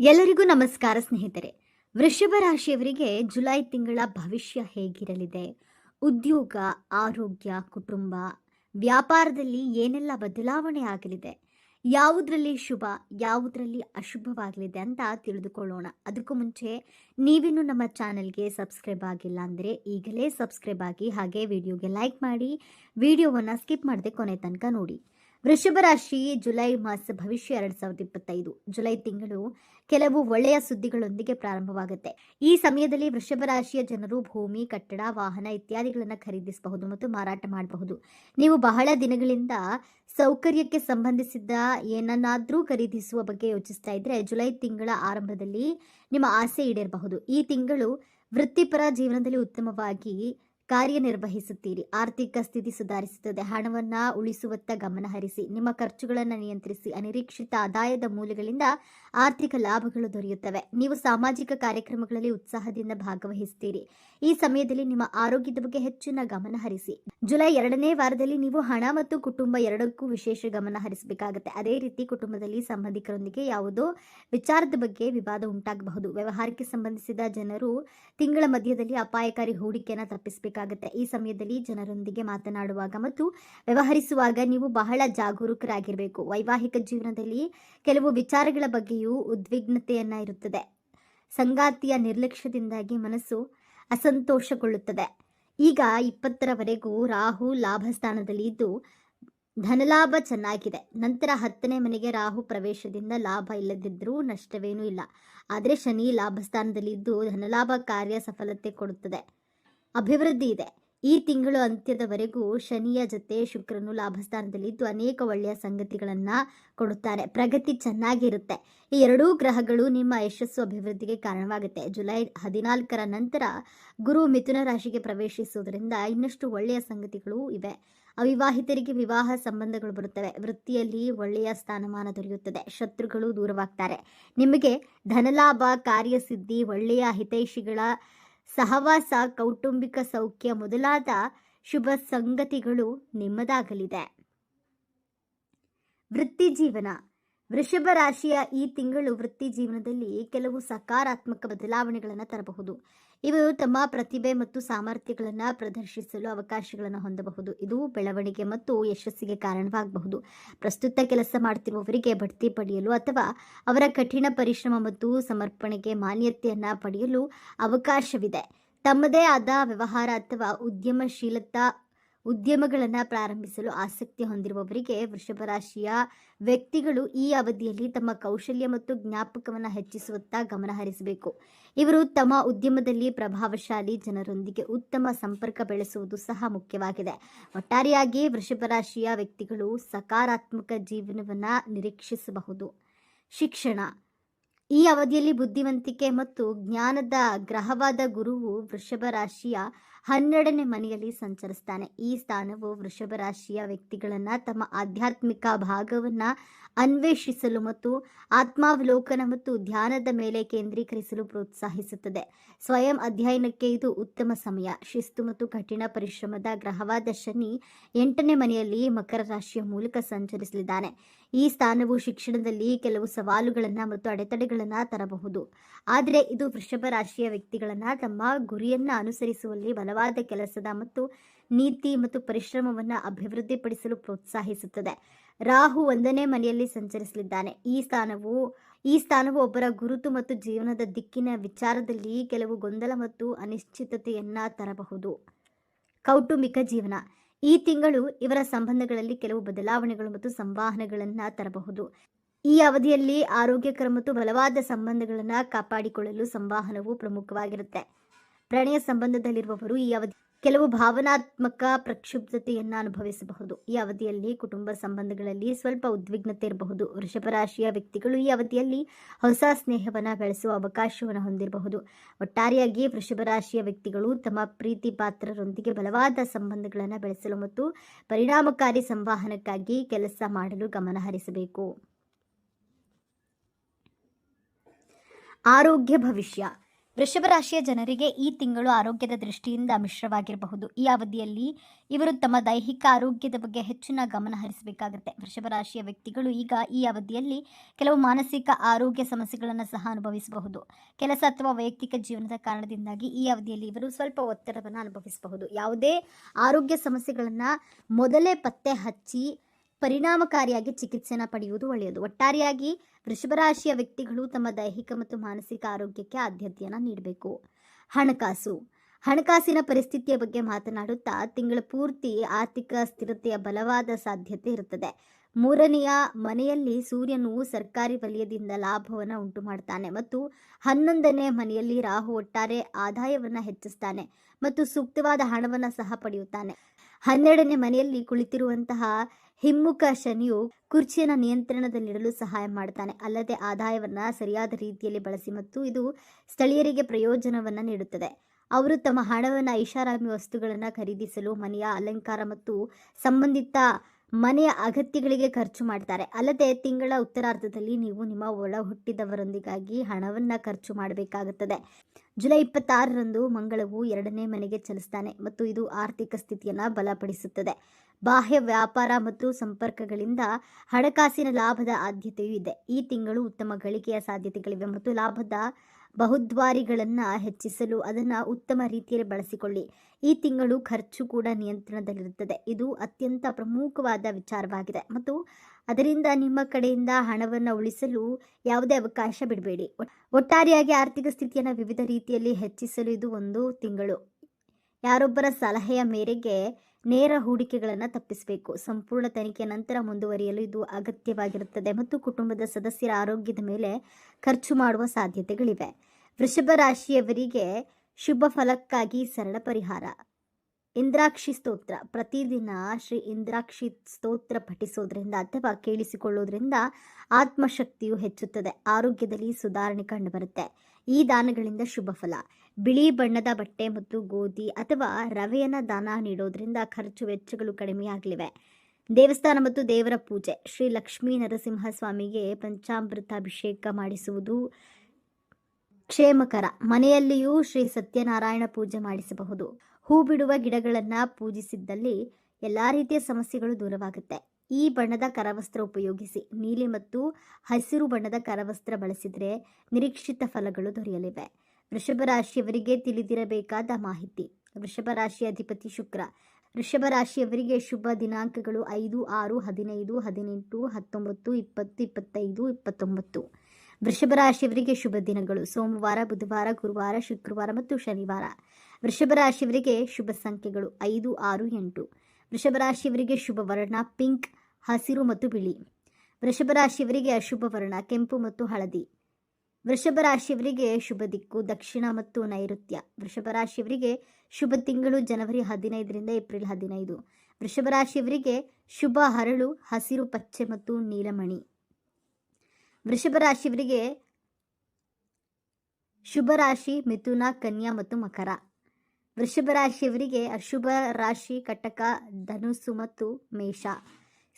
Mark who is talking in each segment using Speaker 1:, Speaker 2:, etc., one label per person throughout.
Speaker 1: ಎಲ್ಲರಿಗೂ ನಮಸ್ಕಾರ ಸ್ನೇಹಿತರೆ. ವೃಷಭ ರಾಶಿಯವರಿಗೆ ಜುಲೈ ತಿಂಗಳ ಭವಿಷ್ಯ ಹೇಗಿರಲಿದೆ? ಉದ್ಯೋಗ, ಆರೋಗ್ಯ, ಕುಟುಂಬ, ವ್ಯಾಪಾರದಲ್ಲಿ ಏನೆಲ್ಲ ಬದಲಾವಣೆ ಆಗಲಿದೆ? ಯಾವುದರಲ್ಲಿ ಶುಭ, ಯಾವುದರಲ್ಲಿ ಅಶುಭವಾಗಲಿದೆ ಅಂತ ತಿಳಿದುಕೊಳ್ಳೋಣ. ಅದಕ್ಕೂ ಮುಂಚೆ ನೀವಿನ್ನು ನಮ್ಮ ಚಾನೆಲ್ಗೆ ಸಬ್ಸ್ಕ್ರೈಬ್ ಆಗಿಲ್ಲ ಅಂದರೆ ಈಗಲೇ ಸಬ್ಸ್ಕ್ರೈಬ್ ಆಗಿ ಹಾಗೆ ವಿಡಿಯೋಗೆ ಲೈಕ್ ಮಾಡಿ, ವಿಡಿಯೋವನ್ನು ಸ್ಕಿಪ್ ಮಾಡದೆ ಕೊನೆ ತನಕ ನೋಡಿ. ವೃಷಭ ರಾಶಿ ಜುಲೈ ಮಾಸ ಭವಿಷ್ಯ ಎರಡ್ ಸಾವಿರದ ಇಪ್ಪತ್ತೈದು. ಜುಲೈ ತಿಂಗಳು ಕೆಲವು ಒಳ್ಳೆಯ ಸುದ್ದಿಗಳೊಂದಿಗೆ ಪ್ರಾರಂಭವಾಗುತ್ತೆ. ಈ ಸಮಯದಲ್ಲಿ ವೃಷಭ ರಾಶಿಯ ಜನರು ಭೂಮಿ, ಕಟ್ಟಡ, ವಾಹನ ಇತ್ಯಾದಿಗಳನ್ನು ಖರೀದಿಸಬಹುದು ಮತ್ತು ಮಾರಾಟ ಮಾಡಬಹುದು. ನೀವು ಬಹಳ ದಿನಗಳಿಂದ ಸೌಕರ್ಯಕ್ಕೆ ಸಂಬಂಧಿಸಿದ ಏನನ್ನಾದರೂ ಖರೀದಿಸುವ ಬಗ್ಗೆ ಯೋಚಿಸ್ತಾ ಇದ್ರೆ ಜುಲೈ ತಿಂಗಳ ಆರಂಭದಲ್ಲಿ ನಿಮ್ಮ ಆಸೆ ಈಡೇರಬಹುದು. ಈ ತಿಂಗಳು ವೃತ್ತಿಪರ ಜೀವನದಲ್ಲಿ ಉತ್ತಮವಾಗಿ ಕಾರ್ಯನಿರ್ವಹಿಸುತ್ತೀರಿ. ಆರ್ಥಿಕ ಸ್ಥಿತಿ ಸುಧಾರಿಸುತ್ತದೆ. ಹಣವನ್ನು ಉಳಿಸುವತ್ತ ಗಮನ ಹರಿಸಿ, ನಿಮ್ಮ ಖರ್ಚುಗಳನ್ನು ನಿಯಂತ್ರಿಸಿ, ಅನಿರೀಕ್ಷಿತ ಆದಾಯದ ಮೂಲಗಳಿಂದ ಆರ್ಥಿಕ ಲಾಭಗಳು ದೊರೆಯುತ್ತವೆ. ನೀವು ಸಾಮಾಜಿಕ ಕಾರ್ಯಕ್ರಮಗಳಲ್ಲಿ ಉತ್ಸಾಹದಿಂದ ಭಾಗವಹಿಸುತ್ತೀರಿ ಈ ಸಮಯದಲ್ಲಿ ನಿಮ್ಮ ಆರೋಗ್ಯದ ಬಗ್ಗೆ ಹೆಚ್ಚಿನ ಗಮನ ಹರಿಸಿ. ಜುಲೈ ಎರಡನೇ ವಾರದಲ್ಲಿ ನೀವು ಹಣ ಮತ್ತು ಕುಟುಂಬ ಎರಡಕ್ಕೂ ವಿಶೇಷ ಗಮನ ಹರಿಸಬೇಕಾಗುತ್ತೆ. ಅದೇ ರೀತಿ ಕುಟುಂಬದಲ್ಲಿ ಸಂಬಂಧಿಕರೊಂದಿಗೆ ಯಾವುದೋ ವಿಚಾರದ ಬಗ್ಗೆ ವಿವಾದ ಉಂಟಾಗಬಹುದು. ವ್ಯವಹಾರಕ್ಕೆ ಸಂಬಂಧಿಸಿದ ಜನರು ತಿಂಗಳ ಮಧ್ಯದಲ್ಲಿ ಅಪಾಯಕಾರಿ ಹೂಡಿಕೆಯನ್ನು ತಪ್ಪಿಸಬೇಕಾಗುತ್ತೆ ಈ ಸಮಯದಲ್ಲಿ ಜನರೊಂದಿಗೆ ಮಾತನಾಡುವಾಗ ಮತ್ತು ವ್ಯವಹರಿಸುವಾಗ ನೀವು ಬಹಳ ಜಾಗರೂಕರಾಗಿರಬೇಕು. ವೈವಾಹಿಕ ಜೀವನದಲ್ಲಿ ಕೆಲವು ವಿಚಾರಗಳ ಬಗ್ಗೆಯೂ ಉದ್ವಿಗ್ನತೆಯನ್ನ ಇರುತ್ತದೆ. ಸಂಗಾತಿಯ ನಿರ್ಲಕ್ಷ್ಯದಿಂದಾಗಿ ಮನಸ್ಸು ಅಸಂತೋಷಗೊಳ್ಳುತ್ತದೆ. ಈಗ ಇಪ್ಪತ್ತರವರೆಗೂ ರಾಹು ಲಾಭ ಸ್ಥಾನದಲ್ಲಿ ಇದ್ದು, ಧನಲಾಭ ಚೆನ್ನಾಗಿದೆ. ನಂತರ ಹತ್ತನೇ ಮನೆಗೆ ರಾಹು ಪ್ರವೇಶದಿಂದ ಲಾಭ ಇಲ್ಲದಿದ್ದರೂ ನಷ್ಟವೇನೂ ಇಲ್ಲ. ಆದರೆ ಶನಿ ಲಾಭ ಸ್ಥಾನದಲ್ಲಿದ್ದು ಧನಲಾಭ ಕಾರ್ಯ ಸಫಲತೆ ಕೊಡುತ್ತದೆ. ಅಭಿವೃದ್ಧಿ ಇದೆ. ಈ ತಿಂಗಳು ಅಂತ್ಯದವರೆಗೂ ಶನಿಯ ಜೊತೆ ಶುಕ್ರನು ಲಾಭಸ್ಥಾನದಲ್ಲಿದ್ದು ಅನೇಕ ಒಳ್ಳೆಯ ಸಂಗತಿಗಳನ್ನು ಕೊಡುತ್ತಾರೆ. ಪ್ರಗತಿ ಚೆನ್ನಾಗಿರುತ್ತೆ. ಈ ಎರಡೂ ಗ್ರಹಗಳು ನಿಮ್ಮ ಯಶಸ್ಸು ಅಭಿವೃದ್ಧಿಗೆ ಕಾರಣವಾಗುತ್ತೆ. ಜುಲೈ ಹದಿನಾಲ್ಕರ ನಂತರ ಗುರು ಮಿಥುನ ರಾಶಿಗೆ ಪ್ರವೇಶಿಸುವುದರಿಂದ ಇನ್ನಷ್ಟು ಒಳ್ಳೆಯ ಸಂಗತಿಗಳು ಇವೆ. ಅವಿವಾಹಿತರಿಗೆ ವಿವಾಹ ಸಂಬಂಧಗಳು ಬರುತ್ತವೆ. ವೃತ್ತಿಯಲ್ಲಿ ಒಳ್ಳೆಯ ಸ್ಥಾನಮಾನ ದೊರೆಯುತ್ತದೆ. ಶತ್ರುಗಳು ದೂರವಾಗ್ತಾರೆ. ನಿಮಗೆ ಧನಲಾಭ, ಕಾರ್ಯಸಿದ್ಧಿ, ಒಳ್ಳೆಯ ಹಿತೈಷಿಗಳ ಸಹವಾಸ ಕೌಟುಂಬಿಕ ಸೌಖ್ಯ ಮೊದಲಾದ ಶುಭ ಸಂಗತಿಗಳು ನಿಮ್ಮದಾಗಲಿದೆ. ವೃತ್ತಿ ಜೀವನ. ವೃಷಭ ರಾಶಿಯ ಈ ತಿಂಗಳು ವೃತ್ತಿ ಜೀವನದಲ್ಲಿ ಕೆಲವು ಸಕಾರಾತ್ಮಕ ಬದಲಾವಣೆಗಳನ್ನು ತರಬಹುದು. ಇವರು ತಮ್ಮ ಪ್ರತಿಭೆ ಮತ್ತು ಸಾಮರ್ಥ್ಯಗಳನ್ನು ಪ್ರದರ್ಶಿಸಲು ಅವಕಾಶಗಳನ್ನು ಹೊಂದಬಹುದು. ಇದು ಬೆಳವಣಿಗೆ ಮತ್ತು ಯಶಸ್ಸಿಗೆ ಕಾರಣವಾಗಬಹುದು. ಪ್ರಸ್ತುತ ಕೆಲಸ ಮಾಡುತ್ತಿರುವವರಿಗೆ ಬಡ್ತಿ ಪಡೆಯಲು ಅಥವಾ ಅವರ ಕಠಿಣ ಪರಿಶ್ರಮ ಮತ್ತು ಸಮರ್ಪಣೆಗೆ ಮಾನ್ಯತೆಯನ್ನು ಪಡೆಯಲು ಅವಕಾಶವಿದೆ. ತಮ್ಮದೇ ಆದ ವ್ಯವಹಾರ ಅಥವಾ ಉದ್ಯಮಶೀಲತಾ ಉದ್ಯಮಗಳನ್ನು ಪ್ರಾರಂಭಿಸಲು ಆಸಕ್ತಿ ಹೊಂದಿರುವವರಿಗೆ ವೃಷಭ ರಾಶಿಯ ವ್ಯಕ್ತಿಗಳು ಈ ಅವಧಿಯಲ್ಲಿ ತಮ್ಮ ಕೌಶಲ್ಯ ಮತ್ತು ಜ್ಞಾಪಕವನ್ನು ಹೆಚ್ಚಿಸುವತ್ತ ಗಮನ ಹರಿಸಬೇಕು. ಇವರು ತಮ್ಮ ಉದ್ಯಮದಲ್ಲಿ ಪ್ರಭಾವಶಾಲಿ ಜನರೊಂದಿಗೆ ಉತ್ತಮ ಸಂಪರ್ಕ ಬೆಳೆಸುವುದು ಸಹ ಮುಖ್ಯವಾಗಿದೆ. ಒಟ್ಟಾರೆಯಾಗಿ ವೃಷಭ ರಾಶಿಯ ವ್ಯಕ್ತಿಗಳು ಸಕಾರಾತ್ಮಕ ಜೀವನವನ್ನು ನಿರೀಕ್ಷಿಸಬಹುದು. ಶಿಕ್ಷಣ. ಈ ಅವಧಿಯಲ್ಲಿ ಬುದ್ಧಿವಂತಿಕೆ ಮತ್ತು ಜ್ಞಾನದ ಗ್ರಹವಾದ ಗುರುವು ವೃಷಭ ರಾಶಿಯ ಹನ್ನೆರಡನೇ ಮನೆಯಲ್ಲಿ ಸಂಚರಿಸ್ತಾನೆ. ಈ ಸ್ಥಾನವು ವೃಷಭ ರಾಶಿಯ ವ್ಯಕ್ತಿಗಳನ್ನು ತಮ್ಮ ಆಧ್ಯಾತ್ಮಿಕ ಭಾಗವನ್ನು ಅನ್ವೇಷಿಸಲು ಮತ್ತು ಆತ್ಮಾವಲೋಕನ ಮತ್ತು ಧ್ಯಾನದ ಮೇಲೆ ಕೇಂದ್ರೀಕರಿಸಲು ಪ್ರೋತ್ಸಾಹಿಸುತ್ತದೆ. ಸ್ವಯಂ ಅಧ್ಯಯನಕ್ಕೆ ಇದು ಉತ್ತಮ ಸಮಯ. ಶಿಸ್ತು ಮತ್ತು ಕಠಿಣ ಪರಿಶ್ರಮದ ಗ್ರಹವಾದ ಶನಿ ಎಂಟನೇ ಮನೆಯಲ್ಲಿ ಮಕರ ರಾಶಿಯ ಮೂಲಕ ಸಂಚರಿಸಲಿದ್ದಾನೆ. ಈ ಸ್ಥಾನವು ಶಿಕ್ಷಣದಲ್ಲಿ ಕೆಲವು ಸವಾಲುಗಳನ್ನು ಮತ್ತು ಅಡೆತಡೆಗಳನ್ನು ತರಬಹುದು. ಆದರೆ ಇದು ವೃಷಭ ರಾಶಿಯ ವ್ಯಕ್ತಿಗಳನ್ನು ತಮ್ಮ ಗುರಿಯನ್ನು ಅನುಸರಿಸುವಲ್ಲಿ ಬಲವಾದ ಕೆಲಸದ ಮತ್ತು ನೀತಿ ಮತ್ತು ಪರಿಶ್ರಮವನ್ನು ಅಭಿವೃದ್ಧಿಪಡಿಸಲು ಪ್ರೋತ್ಸಾಹಿಸುತ್ತದೆ. ರಾಹು ಒಂದನೇ ಮನೆಯಲ್ಲಿ ಸಂಚರಿಸಲಿದ್ದಾನೆ. ಈ ಸ್ಥಾನವು ಈ ಸ್ಥಾನವು ಒಬ್ಬರ ಗುರುತು ಮತ್ತು ಜೀವನದ ದಿಕ್ಕಿನ ವಿಚಾರದಲ್ಲಿ ಕೆಲವು ಗೊಂದಲ ಮತ್ತು ಅನಿಶ್ಚಿತತೆಯನ್ನ ತರಬಹುದು. ಕೌಟುಂಬಿಕ ಜೀವನ. ಈ ತಿಂಗಳು ಇವರ ಸಂಬಂಧಗಳಲ್ಲಿ ಕೆಲವು ಬದಲಾವಣೆಗಳು ಮತ್ತು ಸಂವಹನಗಳನ್ನ ತರಬಹುದು. ಈ ಅವಧಿಯಲ್ಲಿ ಆರೋಗ್ಯಕರ ಮತ್ತು ಬಲವಾದ ಸಂಬಂಧಗಳನ್ನು ಕಾಪಾಡಿಕೊಳ್ಳಲು ಸಂವಹನವು ಪ್ರಮುಖವಾಗಿರುತ್ತೆ. ಪ್ರಣಯ ಸಂಬಂಧದಲ್ಲಿರುವವರು ಈ ಅವಧಿ ಕೆಲವು ಭಾವನಾತ್ಮಕ ಪ್ರಕ್ಷುಬ್ಧತೆಯನ್ನು ಅನುಭವಿಸಬಹುದು. ಈ ಅವಧಿಯಲ್ಲಿ ಕುಟುಂಬ ಸಂಬಂಧಗಳಲ್ಲಿ ಸ್ವಲ್ಪ ಉದ್ವಿಗ್ನತೆ ಇರಬಹುದು. ವೃಷಭ ರಾಶಿಯ ವ್ಯಕ್ತಿಗಳು ಈ ಅವಧಿಯಲ್ಲಿ ಹೊಸ ಸ್ನೇಹವನ್ನು ಬೆಳೆಸುವ ಅವಕಾಶವನ್ನು ಹೊಂದಿರಬಹುದು. ಒಟ್ಟಾರೆಯಾಗಿ ವೃಷಭ ರಾಶಿಯ ವ್ಯಕ್ತಿಗಳು ತಮ್ಮ ಪ್ರೀತಿ ಪಾತ್ರರೊಂದಿಗೆ ಬಲವಾದ ಸಂಬಂಧಗಳನ್ನು ಬೆಳೆಸಲು ಮತ್ತು ಪರಿಣಾಮಕಾರಿ ಸಂವಹನಕ್ಕಾಗಿ ಕೆಲಸ ಮಾಡಲು ಗಮನ ಹರಿಸಬೇಕು. ಆರೋಗ್ಯ ಭವಿಷ್ಯ. ವೃಷಭ ರಾಶಿಯ ಜನರಿಗೆ ಈ ತಿಂಗಳು ಆರೋಗ್ಯದ ದೃಷ್ಟಿಯಿಂದ ಮಿಶ್ರವಾಗಿರಬಹುದು. ಈ ಅವಧಿಯಲ್ಲಿ ಇವರು ತಮ್ಮ ದೈಹಿಕ ಆರೋಗ್ಯದ ಬಗ್ಗೆ ಹೆಚ್ಚಿನ ಗಮನ ಹರಿಸಬೇಕಾಗುತ್ತೆ. ವೃಷಭ ರಾಶಿಯ ವ್ಯಕ್ತಿಗಳು ಈಗ ಈ ಅವಧಿಯಲ್ಲಿ ಕೆಲವು ಮಾನಸಿಕ ಆರೋಗ್ಯ ಸಮಸ್ಯೆಗಳನ್ನು ಸಹ ಅನುಭವಿಸಬಹುದು. ಕೆಲಸ ಅಥವಾ ವೈಯಕ್ತಿಕ ಜೀವನದ ಕಾರಣದಿಂದಾಗಿ ಈ ಅವಧಿಯಲ್ಲಿ ಇವರು ಸ್ವಲ್ಪ ಒತ್ತಡವನ್ನು ಅನುಭವಿಸಬಹುದು. ಯಾವುದೇ ಆರೋಗ್ಯ ಸಮಸ್ಯೆಗಳನ್ನು ಮೊದಲೇ ಪತ್ತೆ ಹಚ್ಚಿ ಪರಿಣಾಮಕಾರಿಯಾಗಿ ಚಿಕಿತ್ಸೆನ ಪಡೆಯುವುದು ಒಳ್ಳೆಯದು. ಒಟ್ಟಾರೆಯಾಗಿ ವೃಷಭರಾಶಿಯ ವ್ಯಕ್ತಿಗಳು ತಮ್ಮ ದೈಹಿಕ ಮತ್ತು ಮಾನಸಿಕ ಆರೋಗ್ಯಕ್ಕೆ ಆದ್ಯತೆಯನ್ನು ನೀಡಬೇಕು. ಹಣಕಾಸು. ಹಣಕಾಸಿನ ಪರಿಸ್ಥಿತಿಯ ಬಗ್ಗೆ ಮಾತನಾಡುತ್ತಾ ತಿಂಗಳ ಪೂರ್ತಿ ಆರ್ಥಿಕ ಸ್ಥಿರತೆಯ ಬಲವಾದ ಸಾಧ್ಯತೆ ಇರುತ್ತದೆ. ಮೂರನೆಯ ಮನೆಯಲ್ಲಿ ಸೂರ್ಯನು ಸರ್ಕಾರಿ ವಲಯದಿಂದ ಲಾಭವನ್ನು ಉಂಟು ಮಾಡ್ತಾನೆ ಮತ್ತು ಹನ್ನೊಂದನೇ ಮನೆಯಲ್ಲಿ ರಾಹು ಒಟ್ಟಾರೆ ಆದಾಯವನ್ನು ಹೆಚ್ಚಿಸ್ತಾನೆ ಮತ್ತು ಸೂಕ್ತವಾದ ಹಣವನ್ನು ಸಹ ಪಡೆಯುತ್ತಾನೆ. ಹನ್ನೆರಡನೇ ಮನೆಯಲ್ಲಿ ಕುಳಿತಿರುವಂತಹ ಹಿಮ್ಮುಖ ಶನಿಯು ಕುರ್ಚಿಯನ್ನು ನಿಯಂತ್ರಣದಲ್ಲಿಡಲು ಸಹಾಯ ಮಾಡ್ತಾನೆ. ಅಲ್ಲದೆ ಆದಾಯವನ್ನು ಸರಿಯಾದ ರೀತಿಯಲ್ಲಿ ಬಳಸಿ ಮತ್ತು ಇದು ಸ್ಥಳೀಯರಿಗೆ ಪ್ರಯೋಜನವನ್ನು ನೀಡುತ್ತದೆ. ಅವರು ತಮ್ಮ ಹಣವನ್ನು ಐಷಾರಾಮಿ ವಸ್ತುಗಳನ್ನು ಖರೀದಿಸಲು, ಮನೆಯ ಅಲಂಕಾರ ಮತ್ತು ಸಂಬಂಧಿತ ಮನೆಯ ಅಗತ್ಯಗಳಿಗೆ ಖರ್ಚು ಮಾಡ್ತಾರೆ. ಅಲ್ಲದೆ ತಿಂಗಳ ಉತ್ತರಾರ್ಧದಲ್ಲಿ ನೀವು ನಿಮ್ಮ ಒಳ ಹುಟ್ಟಿದವರೊಂದಿಗಾಗಿ ಹಣವನ್ನು ಖರ್ಚು ಮಾಡಬೇಕಾಗುತ್ತದೆ. ಜುಲೈ ಇಪ್ಪತ್ತಾರರಂದು ಮಂಗಳವು ಎರಡನೇ ಮನೆಗೆ ಚಲಿಸ್ತಾನೆ ಮತ್ತು ಇದು ಆರ್ಥಿಕ ಸ್ಥಿತಿಯನ್ನು ಬಲಪಡಿಸುತ್ತದೆ. ಬಾಹ್ಯ ವ್ಯಾಪಾರ ಮತ್ತು ಸಂಪರ್ಕಗಳಿಂದ ಹಣಕಾಸಿನ ಲಾಭದ ಆದ್ಯತೆಯೂ ಇದೆ. ಈ ತಿಂಗಳು ಉತ್ತಮ ಗಳಿಕೆಯ ಸಾಧ್ಯತೆಗಳಿವೆ ಮತ್ತು ಲಾಭದ ಬಹುದ್ವಾರಿಗಳನ್ನು ಹೆಚ್ಚಿಸಲು ಅದನ್ನು ಉತ್ತಮ ರೀತಿಯಲ್ಲಿ ಬಳಸಿಕೊಳ್ಳಿ. ಈ ತಿಂಗಳು ಖರ್ಚು ಕೂಡ ನಿಯಂತ್ರಣದಲ್ಲಿರುತ್ತದೆ. ಇದು ಅತ್ಯಂತ ಪ್ರಮುಖವಾದ ವಿಚಾರವಾಗಿದೆ ಮತ್ತು ಅದರಿಂದ ನಿಮ್ಮ ಕಡೆಯಿಂದ ಹಣವನ್ನು ಉಳಿಸಲು ಯಾವುದೇ ಅವಕಾಶ ಬಿಡಬೇಡಿ. ಒಟ್ಟಾರೆಯಾಗಿ ಆರ್ಥಿಕ ಸ್ಥಿತಿಯನ್ನು ವಿವಿಧ ರೀತಿಯಲ್ಲಿ ಹೆಚ್ಚಿಸಲು ಇದು ಒಂದು ತಿಂಗಳು. ಯಾರೊಬ್ಬರ ಸಲಹೆಯ ಮೇರೆಗೆ ನೇರ ಹೂಡಿಕೆಗಳನ್ನು ತಪ್ಪಿಸಬೇಕು. ಸಂಪೂರ್ಣ ತನಿಖೆಯ ನಂತರ ಮುಂದುವರಿಯಲು ಇದು ಅಗತ್ಯವಾಗಿರುತ್ತದೆ ಮತ್ತು ಕುಟುಂಬದ ಸದಸ್ಯರ ಆರೋಗ್ಯದ ಮೇಲೆ ಖರ್ಚು ಮಾಡುವ ಸಾಧ್ಯತೆಗಳಿವೆ. ವೃಷಭ ರಾಶಿಯವರಿಗೆ ಶುಭ ಫಲಕ್ಕಾಗಿ ಸರಳ ಪರಿಹಾರ. ಇಂದ್ರಾಕ್ಷಿ ಸ್ತೋತ್ರ. ಪ್ರತಿದಿನ ಶ್ರೀ ಇಂದ್ರಾಕ್ಷಿ ಸ್ತೋತ್ರ ಪಠಿಸೋದ್ರಿಂದ ಅಥವಾ ಕೇಳಿಸಿಕೊಳ್ಳೋದ್ರಿಂದ ಆತ್ಮಶಕ್ತಿಯು ಹೆಚ್ಚುತ್ತದೆ. ಆರೋಗ್ಯದಲ್ಲಿ ಸುಧಾರಣೆ ಕಂಡುಬರುತ್ತೆ ಈ ದಾನಗಳಿಂದ ಶುಭ ಫಲ. ಬಿಳಿ ಬಣ್ಣದ ಬಟ್ಟೆ ಮತ್ತು ಗೋಧಿ ಅಥವಾ ರವೆಯನ್ನು ದಾನ ನೀಡೋದ್ರಿಂದ ಖರ್ಚು ವೆಚ್ಚಗಳು ಕಡಿಮೆಯಾಗಲಿವೆ ದೇವಸ್ಥಾನ ಮತ್ತು ದೇವರ ಪೂಜೆ. ಶ್ರೀ ಲಕ್ಷ್ಮೀ ನರಸಿಂಹಸ್ವಾಮಿಗೆ ಪಂಚಾಮೃತ ಅಭಿಷೇಕ ಮಾಡಿಸುವುದು ಕ್ಷೇಮಕರ. ಮನೆಯಲ್ಲಿಯೂ ಶ್ರೀ ಸತ್ಯನಾರಾಯಣ ಪೂಜೆ ಮಾಡಿಸಬಹುದು. ಹೂ ಬಿಡುವ ಗಿಡಗಳನ್ನು ಪೂಜಿಸಿದ್ದಲ್ಲಿ ಎಲ್ಲ ರೀತಿಯ ಸಮಸ್ಯೆಗಳು ದೂರವಾಗುತ್ತೆ. ಈ ಬಣ್ಣದ ಕರವಸ್ತ್ರ ಉಪಯೋಗಿಸಿ, ನೀಲಿ ಮತ್ತು ಹಸಿರು ಬಣ್ಣದ ಕರವಸ್ತ್ರ ಬಳಸಿದರೆ ನಿರೀಕ್ಷಿತ ಫಲಗಳು ದೊರೆಯಲಿವೆ. ವೃಷಭ ರಾಶಿಯವರಿಗೆ ತಿಳಿದಿರಬೇಕಾದ ಮಾಹಿತಿ, ವೃಷಭ ರಾಶಿ ಅಧಿಪತಿ ಶುಕ್ರ. ವೃಷಭ ರಾಶಿಯವರಿಗೆ ಶುಭ ದಿನಾಂಕಗಳು ಐದು, ಆರು, ಹದಿನೈದು, ಹದಿನೆಂಟು, ಹತ್ತೊಂಬತ್ತು, ಇಪ್ಪತ್ತು, ಇಪ್ಪತ್ತೈದು, ಇಪ್ಪತ್ತೊಂಬತ್ತು. ವೃಷಭ ರಾಶಿಯವರಿಗೆ ಶುಭ ದಿನಗಳು. ಸೋಮವಾರ, ಬುಧವಾರ, ಗುರುವಾರ, ಶುಕ್ರವಾರ ಮತ್ತು ಶನಿವಾರ. ವೃಷಭ ರಾಶಿಯವರಿಗೆ ಶುಭ ಸಂಖ್ಯೆಗಳು ಐದು, ಆರು, ಎಂಟು. ವೃಷಭ ರಾಶಿಯವರಿಗೆ ಶುಭ ವರ್ಣ ಪಿಂಕ್, ಹಸಿರು ಮತ್ತು ಬಿಳಿ. ವೃಷಭ ರಾಶಿಯವರಿಗೆ ಅಶುಭ ವರ್ಣ ಕೆಂಪು ಮತ್ತು ಹಳದಿ. ವೃಷಭ ರಾಶಿಯವರಿಗೆ ಶುಭ ದಿಕ್ಕು ದಕ್ಷಿಣ ಮತ್ತು ನೈಋತ್ಯ. ವೃಷಭ ರಾಶಿಯವರಿಗೆ ಶುಭ ತಿಂಗಳು ಜನವರಿ ಹದಿನೈದರಿಂದ ಏಪ್ರಿಲ್ ಹದಿನೈದು. ವೃಷಭ ರಾಶಿಯವರಿಗೆ ಶುಭ ಹರಳು, ಹಸಿರು, ಪಚ್ಚೆ ಮತ್ತು ನೀಲಮಣಿ. ವೃಷಭ ರಾಶಿಯವರಿಗೆ ಶುಭ ರಾಶಿ ಮಿಥುನ, ಕನ್ಯಾ ಮತ್ತು ಮಕರ. ವೃಷಭ ರಾಶಿಯವರಿಗೆ ಅಶುಭ ರಾಶಿ ಕಟಕ, ಧನುಸ್ಸು ಮತ್ತು ಮೇಷ.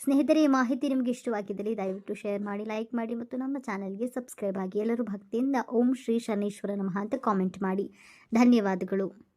Speaker 1: ಸ್ನೇಹಿತರೆ, ಈ ಮಾಹಿತಿ ನಿಮಗೆ ಇಷ್ಟವಾಗಿದ್ದಲ್ಲಿ ದಯವಿಟ್ಟು ಶೇರ್ ಮಾಡಿ, ಲೈಕ್ ಮಾಡಿ ಮತ್ತು ನಮ್ಮ ಚಾನೆಲ್ಗೆ ಸಬ್ಸ್ಕ್ರೈಬ್ ಆಗಿ ಎಲ್ಲರೂ ಭಕ್ತಿಯಿಂದ ಓಂ ಶ್ರೀ ಶನೀಶ್ವರ ನಮಃ ಅಂತ ಕಾಮೆಂಟ್ ಮಾಡಿ. ಧನ್ಯವಾದಗಳು.